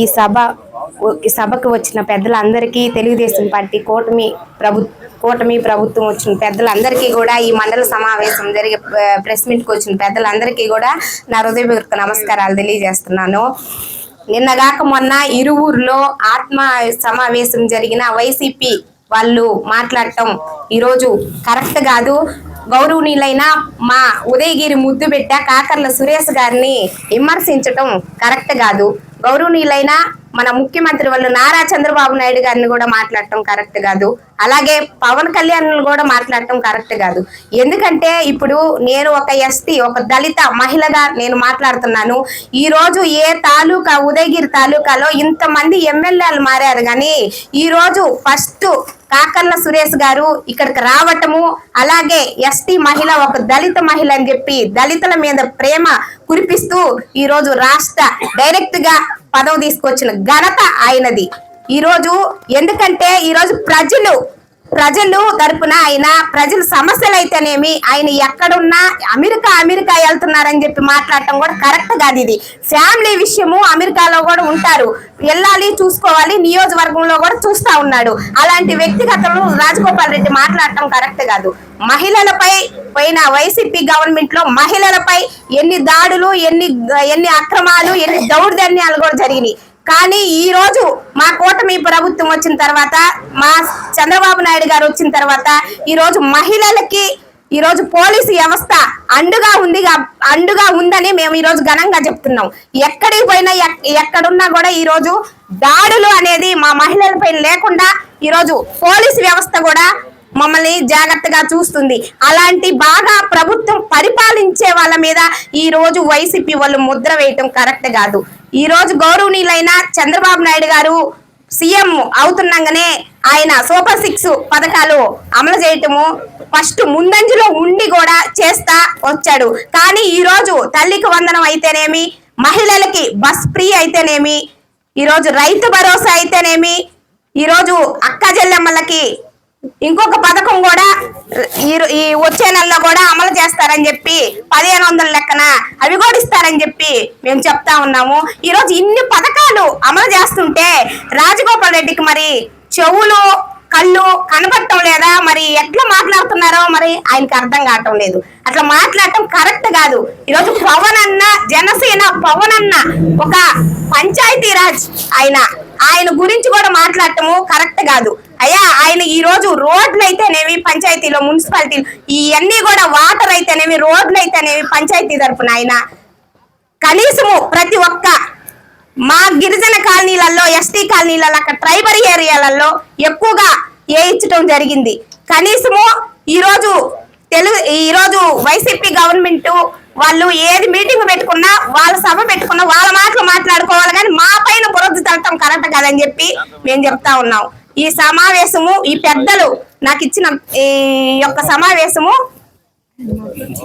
ఈ సభ ఈ సభకు వచ్చిన పెద్దలందరికీ తెలుగుదేశం పార్టీ కూటమి ప్రభు కూటమి ప్రభుత్వం వచ్చిన పెద్దలందరికీ కూడా ఈ మండల సమావేశం జరిగే ప్రెస్ మీట్కి వచ్చిన పెద్దలందరికీ కూడా నా హృదయపూర్వక నమస్కారాలు తెలియజేస్తున్నాను. నిన్నగాక మొన్న ఇరువురులో ఆత్మ సమావేశం జరిగిన వైసీపీ వాళ్ళు మాట్లాడటం ఈరోజు కరెక్ట్ కాదు. గౌరవనీయులైన మా ఉదయగిరి ముద్దు బిడ్డ కాకర్ల సురేష్ గారిని విమర్శించటం కరెక్ట్ కాదు. గౌరవనీయులైన మన ముఖ్యమంత్రి వాళ్ళు నారా చంద్రబాబు నాయుడు గారిని కూడా మాట్లాడటం కరెక్ట్ కాదు. అలాగే పవన్ కళ్యాణ్ కూడా మాట్లాడటం కరెక్ట్ కాదు. ఎందుకంటే ఇప్పుడు నేను ఒక ఎస్టీ ఒక దళిత మహిళగా నేను మాట్లాడుతున్నాను. ఈ రోజు ఏ తాలూకా ఉదయగిరి తాలూకాలో ఇంతమంది ఎమ్మెల్యేలు మారారు కానీ ఈ రోజు ఫస్ట్ కాకర్ల సురేష్ గారు ఇక్కడికి రావటము అలాగే ఎస్టీ మహిళ ఒక దళిత మహిళ అని చెప్పి దళితుల మీద ప్రేమ కురిపిస్తూ ఈ రోజు రాష్ట్ర డైరెక్ట్గా పదవి తీసుకొచ్చిన ఘనత ఆయనది. ఈ రోజు ఎందుకంటే ఈ రోజు ప్రజలు ప్రజలు తరపున ఆయన ప్రజల సమస్యలు అయితేనేమి ఆయన ఎక్కడున్నా అమెరికా అమెరికా వెళ్తున్నారని చెప్పి మాట్లాడటం కూడా కరెక్ట్ కాదు ఇది. ఫ్యామిలీ విషయము అమెరికాలో కూడా ఉంటారు. వెళ్ళాలి చూసుకోవాలి నియోజకవర్గంలో కూడా చూస్తా ఉన్నాడు. అలాంటి వ్యక్తిగతలు రాజగోపాల్ రెడ్డి మాట్లాడటం కరెక్ట్ కాదు. మహిళలపై పోయిన వైసీపీ గవర్నమెంట్లో మహిళలపై ఎన్ని దాడులు ఎన్ని ఎన్ని అక్రమాలు ఎన్ని దౌర్జన్యాలు కూడా జరిగినాయి. కానీ ఈ రోజు మా కూటమి ప్రభుత్వం వచ్చిన తర్వాత మా చంద్రబాబు నాయుడు గారు వచ్చిన తర్వాత ఈ రోజు మహిళలకి ఈ రోజు పోలీసు వ్యవస్థ అండుగా ఉంది అండుగా ఉందని మేము ఈ రోజు ఘనంగా చెప్తున్నాం. ఎక్కడికి పోయినా ఎక్- ఎక్కడున్నా కూడా ఈ రోజు దాడులు అనేది మా మహిళలపై లేకుండా ఈ రోజు పోలీసు వ్యవస్థ కూడా మమ్మల్ని జాగ్రత్తగా చూస్తుంది. అలాంటి బాగా ప్రభుత్వం పరిపాలించే వాళ్ళ మీద ఈ రోజు వైసీపీ వాళ్ళు ముద్ర వేయటం కరెక్ట్ కాదు. ఈ రోజు గౌరవనీయులైన చంద్రబాబు నాయుడు గారు సీఎం అవుతున్నాగానే ఆయన సూపర్ సిక్స్ పథకాలు అమలు చేయటము ఫస్ట్ ముందంజలో ఉండి కూడా చేస్తా వచ్చాడు. కానీ ఈ రోజు తల్లికి వందనం అయితేనేమి మహిళలకి బస్ ఫ్రీ అయితేనేమి ఈరోజు రైతు భరోసా అయితేనేమి ఈరోజు అక్క చెల్లెమ్మలకి ఇంకొక పథకం కూడా ఈ ఈ వచ్చే నెలలో కూడా అమలు చేస్తారని చెప్పి పదిహేను వందల లెక్కన అవి కూడా ఇస్తారని చెప్పి మేము చెప్తా ఉన్నాము. ఈరోజు ఇన్ని పథకాలు అమలు చేస్తుంటే రాజగోపాల్ రెడ్డికి మరి చెవులు కళ్ళు కనపడటం లేదా? మరి ఎట్లా మాట్లాడుతున్నారో మరి ఆయనకి అర్థం కావటం లేదు. అట్లా మాట్లాడటం కరెక్ట్ కాదు. ఈరోజు పవన్ అన్న జనసేన పవన్ అన్న ఒక పంచాయతీరాజ్ ఆయన. ఆయన గురించి కూడా మాట్లాడటము కరెక్ట్ కాదు. అయ్యా ఆయన ఈ రోజు రోడ్లు అయితేనేవి పంచాయతీలో మున్సిపాలిటీలు ఇవన్నీ కూడా వాటర్ అయితేనేవి రోడ్లు అయితేనేవి పంచాయతీ తరపున ఆయన. కనీసము ప్రతి ఒక్క మా గిరిజన కాలనీలలో ఎస్టీ కాలనీలలో అక్కడ ట్రైబల్ ఏరియాలలో ఎక్కువగా వేయించడం జరిగింది. కనీసము ఈరోజు తెలుగు ఈరోజు వైసీపీ గవర్నమెంట్ వాళ్ళు ఏది మీటింగ్ పెట్టుకున్నా వాళ్ళ సభ పెట్టుకున్నా వాళ్ళ మాటలు మాట్లాడుకోవాలి కానీ మా పైన బురద తలటం కరెక్ట్ కాదని చెప్పి మేము చెప్తా ఉన్నాం. ఈ సమావేశము ఈ పెద్దలు నాకు ఇచ్చిన ఈ యొక్క సమావేశము